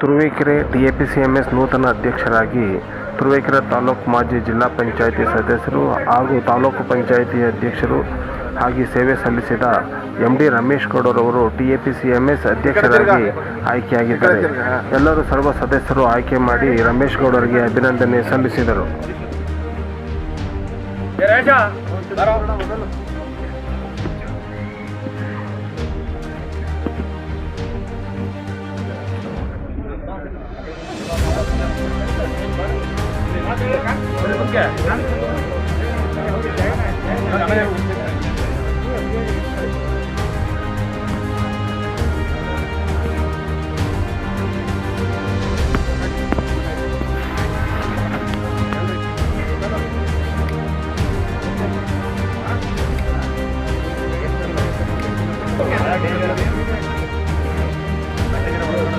Turuvekere S ನೂತನ ಅಧ್ಯಕ್ಷರಾಗಿ ತುರುವೇಕೆರೆ ತಾಲೂಕು ಮಾಜಿ ಜಿಲ್ಲಾ ಪಂಚಾಯಿತಿ ಸದಸ್ಯರು ಹಾಗೂ ತಾಲೂಕು ಪಂಚಾಯಿತಿ ಅಧ್ಯಕ್ಷರು ಹಾಗೆ ಸೇವೆ ಸಲ್ಲಿಸಿದ ಎಂ ಡಿ ರಮೇಶ್ ಗೌಡರವರು ಟಿಎಪಿಸಿಎಂಎಸ್ ಅಧ್ಯಕ್ಷರಾಗಿ ಆಯ್ಕೆಯಾಗಿದ್ದಾರೆ. ಎಲ್ಲರೂ ಸರ್ವ ಸದಸ್ಯರು ಆಯ್ಕೆ ಮಾಡಿ ರಮೇಶ್ ಗೌಡರಿಗೆ ಅಭಿನಂದನೆ ಸಲ್ಲಿಸಿದರು. kìa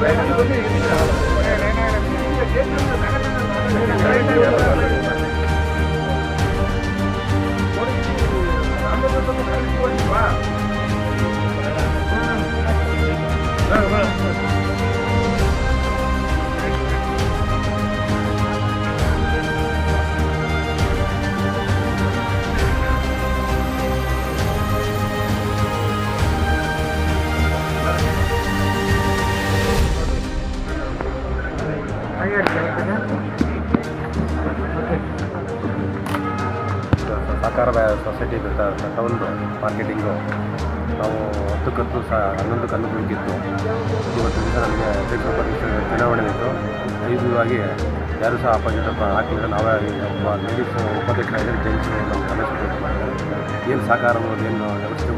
Thank you. Yeah. ಸಹಕಾರ ಸೊಸೈಟಿ ತಗೊಂಡು ಮಾರ್ಕೆಟಿಂಗು ನಾವು ಹತ್ತಕ್ಕತ್ತು ಸಹ ಸಹ ಹನ್ನೊಂದು ಬೇಕಿತ್ತು ಇವತ್ತು ದಿವಸ ನಮಗೆ ಅಧ್ಯಕ್ಷ ಚುನಾವಣೆ ಇತ್ತು. ಐದವಾಗಿ ಯಾರು ಸಹ ಅಪೋಸಿಟ್ ಹಾಕಿದ್ರೆ ನಾವೇ ಲೇಡೀಸ್ ಉಪಾಧ್ಯಕ್ಷ ಆಗಿದ್ರೆ ಜೆಂಟ್ಸ್ ನಮ್ಮ ಕನಸು ಏನು ಸಹಕಾರ ಏನು ವ್ಯವಸ್ಥೆ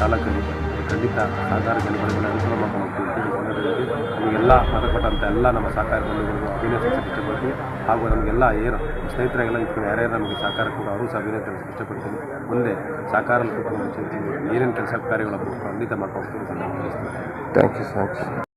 ತಾಲೂಕಲ್ಲಿ ಖಂಡಿತ ಸಹಕಾರ ಜನಗಳಿಗೆ ಮತ ಎಲ್ಲ ನಮ್ಮ ಸಹಕಾರ ಬಂಧುಗಳಿಗೂ ಅಭಿನಯ ಇಷ್ಟಪಡ್ತೀನಿ. ಹಾಗೂ ನಮಗೆಲ್ಲ ಏನು ಸ್ನೇಹಿತರಿಗೆಲ್ಲ ಇಟ್ಕೊಂಡು ಯಾರ್ಯಾರು ನಮಗೆ ಸಹಕಾರ ಕೂಡ ಅವರು ಸಹ ಅಭಿನಂದನೆ ಇಷ್ಟಪಡ್ತೀನಿ. ಮುಂದೆ ಸಹಕಾರ ಏನೇನು ಕೆಲಸ ಕಾರ್ಯಗಳ ಖಂಡಿತ ಮಾಡ್ಕೊಂಡು ಥ್ಯಾಂಕ್ ಯು ಥ್ಯಾಂಕ್ಸ್